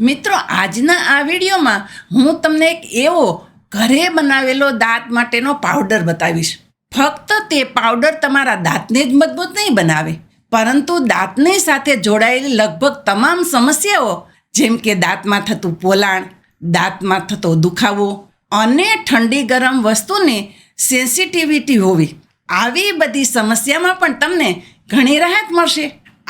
મિત્રો, આજના આ વિડીયોમાં હું તમને એક એવો ઘરે બનાવેલો દાંત માટેનો પાવડર બતાવીશ. ફક્ત તે પાવડર તમારા દાંતને જ મજબૂત નહીં બનાવે, પરંતુ દાંતની સાથે જોડાયેલી લગભગ તમામ સમસ્યાઓ, જેમ કે દાંતમાં થતું પોલાણ, દાંતમાં થતો દુખાવો અને ઠંડી ગરમ વસ્તુને સેન્સિટિવિટી હોવી, આવી બધી સમસ્યામાં પણ તમને ઘણી રાહત મળશે.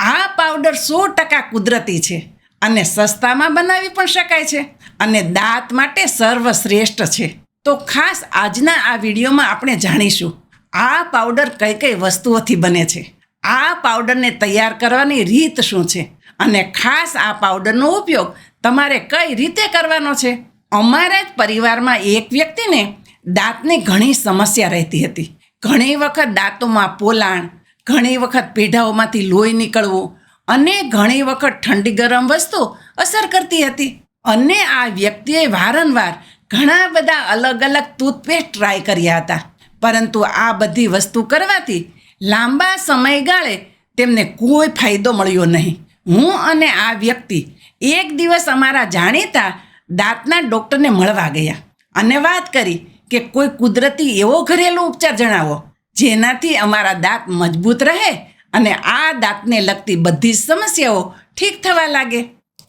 આ પાવડર સો ટકા કુદરતી છે. અને સસ્તામાં બનાવી પણ શકાય છે. અને દાંત માટે સર્વશ્રેષ્ઠ છે. તો ખાસ આજના આ વિડીયોમાં આપણે જાણીશું, આ પાવડર કઈ કઈ વસ્તુઓથી બને છે? આ પાવડરને તૈયાર કરવાની રીત શું છે? અને ખાસ આ પાવડરનો ઉપયોગ તમારે કઈ રીતે કરવાનો છે? અમારા જ પરિવારમાં એક વ્યક્તિને દાંતની ઘણી સમસ્યા રહેતી હતી. ઘણી વખત દાંતોમાં પોલાણ, ઘણી વખત પેઢાઓમાંથી લોહી નીકળવું અને ઘણી વખત ઠંડી ગરમ વસ્તુ અસર કરતી હતી. અને આ વ્યક્તિએ વારંવાર ઘણા બધા અલગ અલગ ટૂથપેસ્ટ ટ્રાય કર્યા હતા. પરંતુ આ બધી વસ્તુ કરવાથી લાંબા સમયગાળે તેમને કોઈ ફાયદો મળ્યો નહીં. હું અને આ વ્યક્તિ એક દિવસ અમારા જાણીતા દાંતના ડૉક્ટરને મળવા ગયા. અને વાત કરી કે કોઈ કુદરતી એવો ઘરેલું ઉપચાર જણાવો, જેનાથી અમારા દાંત મજબૂત રહે અને આ દાંતને લગતી બધી સમસ્યાઓ ઠીક થવા લાગે.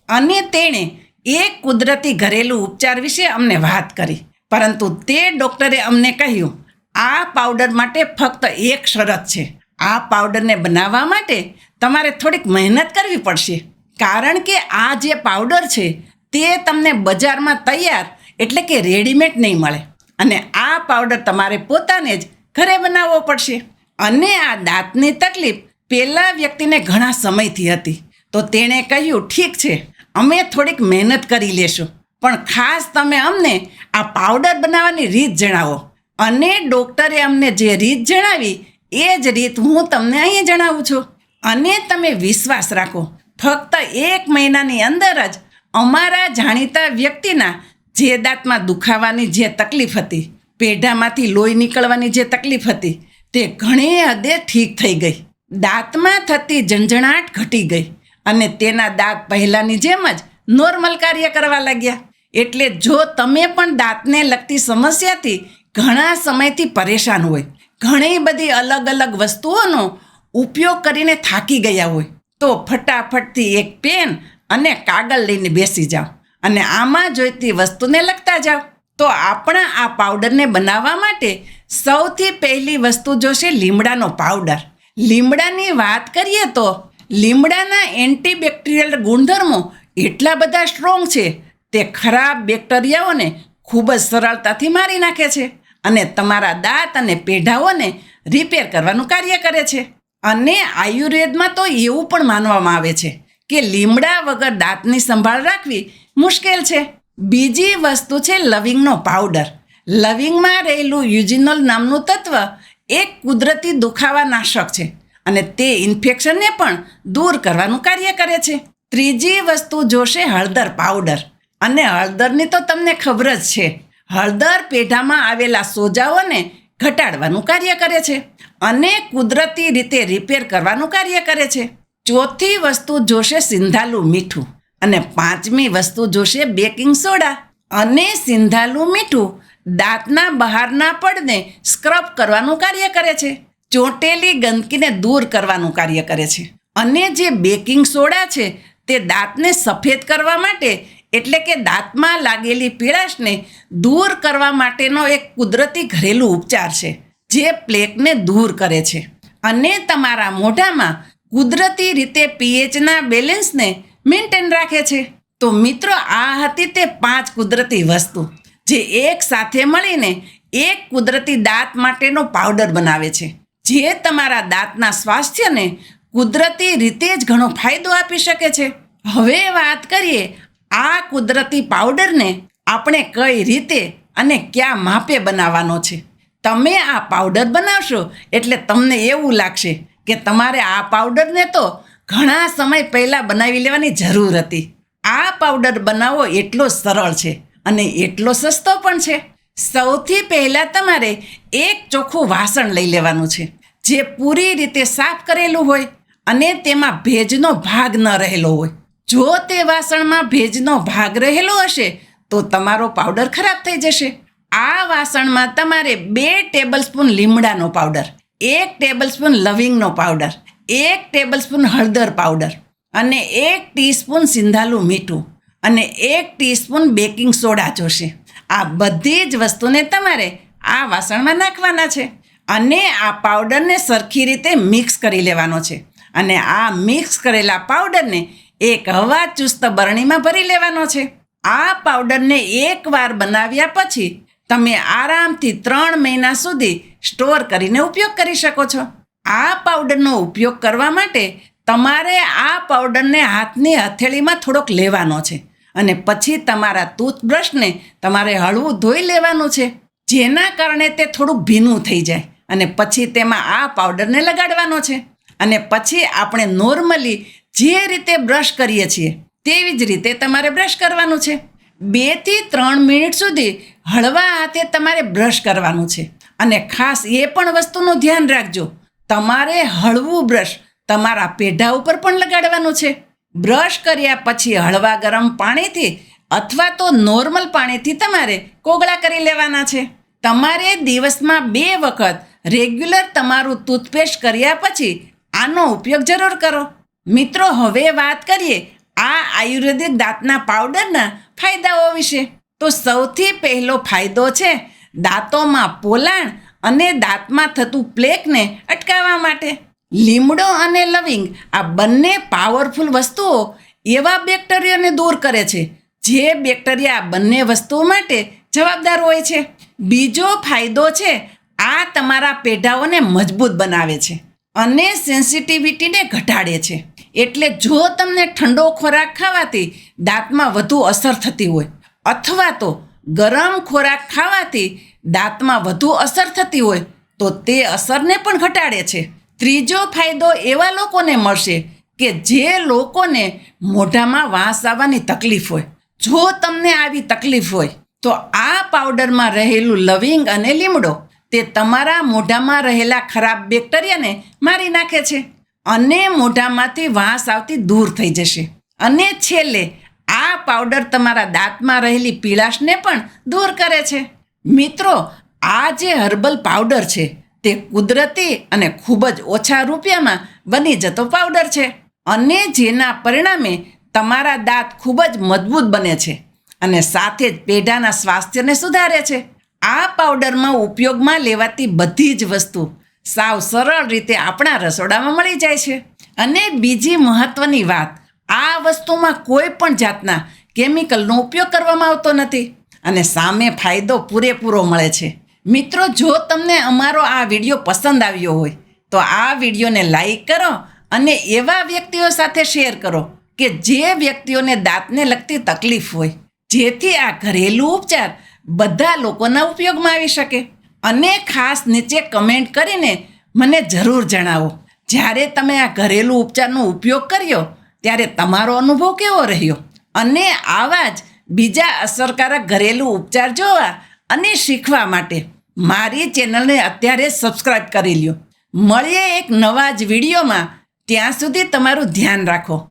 અને તેણે એક કુદરતી ઘરેલું ઉપચાર વિશે અમને વાત કરી. પરંતુ તે ડૉક્ટરે અમને કહ્યું, આ પાવડર માટે ફક્ત એક શરત છે. આ પાવડરને બનાવવા માટે તમારે થોડીક મહેનત કરવી પડશે. કારણ કે આ જે પાવડર છે, તે તમને બજારમાં તૈયાર એટલે કે રેડીમેડ નહીં મળે. અને આ પાવડર તમારે પોતાને જ ઘરે બનાવવો પડશે. અને આ દાંતની તકલીફ પહેલા વ્યક્તિને ઘણા સમયથી હતી. તો તેણે કહ્યું, ઠીક છે, અમે થોડીક મહેનત કરી લેશું. પણ ખાસ તમે અમને આ પાવડર બનાવવાની રીત જણાવો. અને ડૉક્ટરે અમને જે રીત જણાવી, એ જ રીત હું તમને અહીંયા જણાવું છું. અને તમે વિશ્વાસ રાખો, ફક્ત એક મહિનાની અંદર જ અમારા જાણીતા વ્યક્તિના જે દાંતમાં દુખાવાની જે તકલીફ હતી, પેઢામાંથી લોહી નીકળવાની જે તકલીફ હતી, તે ઘણી હદે ઠીક થઈ ગઈ. દાંતમાં થતી ઝંઝણાટ ઘટી ગઈ અને તેના દાંત પહેલાંની જેમ જ નોર્મલ કાર્ય કરવા લાગ્યા. એટલે જો તમે પણ દાંતને લગતી સમસ્યાથી ઘણા સમયથી પરેશાન હોય, ઘણી બધી અલગ અલગ વસ્તુઓનો ઉપયોગ કરીને થાકી ગયા હોય, તો ફટાફટથી એક પેન અને કાગળ લઈને બેસી જાઓ અને આમાં જોઈતી વસ્તુને લખતા જાઓ. તો આપણા આ પાવડરને બનાવવા માટે સૌથી પહેલી વસ્તુ જોશે લીમડાનો પાવડર લીમડાની વાત કરીએ તો લીમડાના એન્ટીબેક્ટેરિયલ ગુણધર્મો એટલા બધા સ્ટ્રોંગ છે, તે ખરાબ બેક્ટેરિયાઓને ખૂબ જ સરળતાથી મારી નાખે છે અને તમારા દાંત અને પેઢાઓને રિપેર કરવાનું કાર્ય કરે છે. અને આયુર્વેદમાં તો એવું પણ માનવામાં આવે છે કે લીમડા વગર દાંતની સંભાળ રાખવી મુશ્કેલ છે. બીજી વસ્તુ છે લવિંગનો પાવડર. લવિંગમાં રહેલું યુજિનોલ નામનું તત્વ એક કુદરતી દુખાવા નાશક છે અને તે ઇન્ફેક્શનને પણ દૂર કરવાનું કાર્ય કરે છે. ત્રીજી વસ્તુ જોશે હળદર પાવડર. અને હળદરની તો તમને ખબર જ છે, હળદર પેઢામાં આવેલા સોજાઓને ઘટાડવાનું કાર્ય કરે છે અને કુદરતી રીતે રિપેર કરવાનું કાર્ય કરે છે. ચોથી વસ્તુ જોશે સિંધાલું મીઠું અને પાંચમી વસ્તુ જોશે બેકિંગ સોડા. અને સિંધાલું મીઠું દાંતના બહારના પડને સ્ક્રબ કરવાનું કાર્ય કરે છે. ચોંટેલી ગંદકીને દૂર કરવાનું કાર્ય કરે છે. અને જે બેકિંગ સોડા છે, તે દાંતને સફેદ કરવા માટે, એટલે કે દાંતમાં લાગેલી પીળાશને દૂર કરવા માટેનો એક કુદરતી ઘરેલું ઉપચાર છે, જે પ્લેકને દૂર કરે છે. અને તમારા મોઢામાં કુદરતી રીતે પીએચના બેલેન્સને મેન્ટેન રાખે છે. તો મિત્રો, આ હતી તે પાંચ કુદરતી વસ્તુ. જે એક સાથે મળીને એક કુદરતી દાંત માટેનો પાવડર બનાવે છે. જે તમારા દાંતના સ્વાસ્થ્યને કુદરતી રીતે જ ઘણો ફાયદો આપી શકે છે. હવે વાત કરીએ આ કુદરતી પાવડરને આપણે કઈ રીતે અને ક્યાં માપે બનાવવાનો છે. તમે આ પાવડર બનાવશો એટલે તમને એવું લાગશે કે તમારે આ પાવડરને તો ઘણા સમય પહેલાં બનાવી લેવાની જરૂર હતી. આ પાવડર બનાવવો એટલો સરળ છે. અને એટલો સસ્તો પણ છે. સૌથી પહેલાં તમારે એક ચોખ્ખું વાસણ લઈ લેવાનું છે, જે પૂરી રીતે સાફ કરેલું હોય અને તેમાં ભેજનો ભાગ ન રહેલો હોય. જો તે વાસણમાં ભેજનો ભાગ રહેલો હશે, તો તમારો પાવડર ખરાબ થઈ જશે. આ વાસણમાં તમારે બે ટેબલ સ્પૂન લીમડાનો પાવડર, એક ટેબલ સ્પૂન લવિંગનો પાવડર, એક ટેબલ સ્પૂન હળદર પાવડર અને એક ટીસ્પૂન સિંધાલું મીઠું. અને એક ટીસ્પૂન બેકિંગ સોડા જોશે. આ બધી જ વસ્તુને તમારે આ વાસણમાં નાખવાના છે. અને આ પાવડરને સરખી રીતે મિક્સ કરી લેવાનો છે. અને આ મિક્સ કરેલા પાવડરને એક હવા ચુસ્ત બરણીમાં ભરી લેવાનો છે. આ પાવડરને એકવાર બનાવ્યા પછી તમે આરામથી ત્રણ મહિના સુધી સ્ટોર કરીને ઉપયોગ કરી શકો છો. આ પાવડરનો ઉપયોગ કરવા માટે તમારે આ પાવડરને હાથની હથેળીમાં થોડોક લેવાનો છે. અને પછી તમારા ટૂથબ્રશને તમારે હળવું ધોઈ લેવાનું છે. જેના કારણે તે થોડું ભીનું થઈ જાય અને પછી તેમાં આ પાવડરને લગાડવાનો છે. અને પછી આપણે નોર્મલી જે રીતે બ્રશ કરીએ છીએ, તેવી જ રીતે તમારે બ્રશ કરવાનું છે. બેથી ત્રણ મિનિટ સુધી હળવા હાથે તમારે બ્રશ કરવાનું છે. અને ખાસ એ પણ વસ્તુનું ધ્યાન રાખજો, તમારે હળવું બ્રશ તમારા પેઢા ઉપર પણ લગાડવાનું છે. બ્રશ કર્યા પછી હળવા ગરમ પાણીથી અથવા તો નોર્મલ પાણીથી તમારે કોગળા કરી લેવાના છે. તમારે દિવસમાં બે વખત રેગ્યુલર તમારું ટૂથપેસ્ટ કર્યા પછી આનો ઉપયોગ જરૂર કરો. મિત્રો, હવે વાત કરીએ આ આયુર્વેદિક દાંતના પાવડરના ફાયદાઓ વિશે. તો સૌથી પહેલો ફાયદો છે દાંતોમાં પોલાણ અને દાંતમાં થતું પ્લેકને અટકાવવા માટે. લીમડો અને લવિંગ આ બંને પાવરફુલ વસ્તુઓ એવા બેક્ટેરિયાને દૂર કરે છે જે બેક્ટેરિયા બંને વસ્તુઓ માટે જવાબદાર હોય છે. બીજો ફાયદો છે, આ તમારા પેઢાઓને મજબૂત બનાવે છે અને સેન્સિટિવિટીને ઘટાડે છે. એટલે જો તમને ઠંડો ખોરાક ખાવાથી દાંતમાં વધુ અસર થતી હોય અથવા તો ગરમ ખોરાક ખાવાથી દાંતમાં વધુ અસર થતી હોય તો તે અસરને પણ ઘટાડે છે. ત્રીજો ફાયદો એવા લોકોને મળશે કે જે લોકોને મોઢામાં વાંસ આવવાની તકલીફ હોય. જો તમને આવી તકલીફ હોય, તો આ પાવડરમાં રહેલું લવિંગ અને લીમડો તે તમારા મોઢામાં રહેલા ખરાબ બેક્ટેરિયાને મારી નાખે છે અને મોઢામાંથી વાંસ આવતી દૂર થઈ જશે. અને છેલ્લે, આ પાવડર તમારા દાંતમાં રહેલી પીળાશને પણ દૂર કરે છે. મિત્રો, આ જે હર્બલ પાવડર છે તે કુદરતી અને ખૂબ જ ઓછા રૂપિયામાં બની જતો પાવડર છે. અને જેના પરિણામે તમારા દાંત ખૂબ જ મજબૂત બને છે અને સાથે જ પેઢાના સ્વાસ્થ્યને સુધારે છે. આ પાવડરમાં ઉપયોગમાં લેવાતી બધી જ વસ્તુ સાવ સરળ રીતે આપણા રસોડામાં મળી જાય છે. અને બીજી મહત્વની વાત, આ વસ્તુમાં કોઈ પણ જાતના કેમિકલનો ઉપયોગ કરવામાં આવતો નથી અને સામે ફાયદો પૂરેપૂરો મળે છે. મિત્રો, જો તમને અમારો આ વીડિયો પસંદ આવ્યો હોય, તો આ વિડીયોને લાઈક કરો અને એવા વ્યક્તિઓ સાથે શેર કરો કે જે વ્યક્તિઓને દાંતને લગતી તકલીફ હોય, જેથી આ ઘરેલું ઉપચાર બધા લોકોના ઉપયોગમાં આવી શકે. અને ખાસ નીચે કમેન્ટ કરીને મને જરૂર જણાવો, જ્યારે તમે આ ઘરેલું ઉપચારનો ઉપયોગ કર્યો, ત્યારે તમારો અનુભવ કેવો રહ્યો? અને આવા જ બીજા અસરકારક ઘરેલું ઉપચાર જોવા અને શીખવા માટે મારી ચેનલને અત્યારે સબસ્ક્રાઇબ કરી લ્યો. મળીએ એક નવા જ વિડીયોમાં. ત્યાં સુધી તમારું ધ્યાન રાખો.